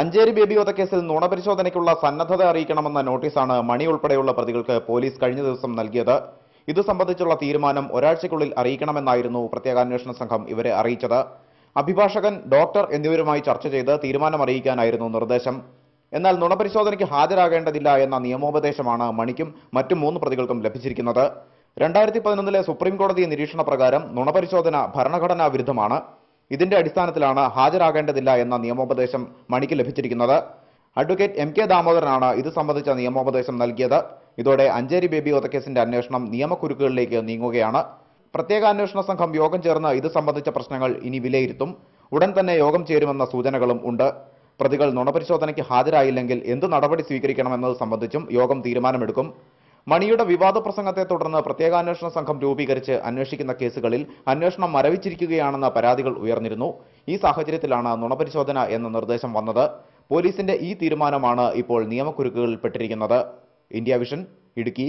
Ancheri baby വധക്കേസിൽ നുണപരിശോധനയ്ക്കുള്ള സന്നദ്ധത അറിയിക്കണമെന്ന നോട്ടീസാണ് മണി ഉൾപ്പെടെയുള്ള പ്രതികൾക്ക് പോലീസ് കഴിഞ്ഞ ദിവസം നൽകിയത്. ഇത് സംബന്ധിച്ചുള്ള തീരുമാനം ഒരാഴ്ചയ്ക്കുള്ളിൽ അറിയിക്കണമെന്നായിരുന്നു പ്രത്യേക അന്വേഷണ സംഘം ഇവരെ അറിയിച്ചത്. അഭിഭാഷകൻ ഡോക്ടർ എന്നിവരുമായി ചർച്ച ചെയ്ത് തീരുമാനം അറിയിക്കാനായിരുന്നു നിർദ്ദേശം. എന്നാൽ നുണപരിശോധനയ്ക്ക് ഹാജരാകേണ്ടതില്ല എന്ന നിയമോപദേശമാണ് മണിക്കും മറ്റു മൂന്ന് പ്രതികൾക്കും ലഭിച്ചിരിക്കുന്നത്. രണ്ടായിരത്തി പതിനൊന്നിലെ സുപ്രീം കോടതി നിരീക്ഷണ പ്രകാരം നുണപരിശോധന ഭരണഘടനാ വിരുദ്ധമാണ്. ഇതിന്റെ അടിസ്ഥാനത്തിലാണ് ഹാജരാകേണ്ടതില്ല എന്ന നിയമോപദേശം മണിക്ക് ലഭിച്ചിരിക്കുന്നത്. അഡ്വക്കേറ്റ് എം കെ ദാമോദരനാണ് ഇത് സംബന്ധിച്ച നിയമോപദേശം നൽകിയത്. ഇതോടെ അഞ്ചേരി ബേബി വധക്കേസിന്റെ അന്വേഷണം നിയമക്കുരുക്കുകളിലേക്ക് നീങ്ങുകയാണ്. പ്രത്യേക അന്വേഷണ സംഘം യോഗം ചേർന്ന് ഇത് സംബന്ധിച്ച പ്രശ്നങ്ങൾ ഇനി വിലയിരുത്തും. ഉടൻ തന്നെ യോഗം ചേരുമെന്ന സൂചനകളും ഉണ്ട്. പ്രതികൾ നുണപരിശോധനയ്ക്ക് ഹാജരായില്ലെങ്കിൽ എന്ത് നടപടി സ്വീകരിക്കണമെന്നത് സംബന്ധിച്ചും യോഗം തീരുമാനമെടുക്കും. മണിയുടെ വിവാദ പ്രസംഗത്തെ തുടർന്ന് പ്രത്യേകാന്വേഷണ സംഘം രൂപീകരിച്ച് അന്വേഷിക്കുന്ന കേസുകളിൽ അന്വേഷണം മരവിച്ചിരിക്കുകയാണെന്ന പരാതികൾ ഉയർന്നിരുന്നു. ഈ സാഹചര്യത്തിലാണ് നുണപരിശോധന എന്ന നിർദ്ദേശം വന്നത്. പോലീസിന്റെ ഈ തീരുമാനമാണ് ഇപ്പോൾ നിയമക്കുരുക്കുകളിൽപ്പെട്ടിരിക്കുന്നത്. India vision Idukki.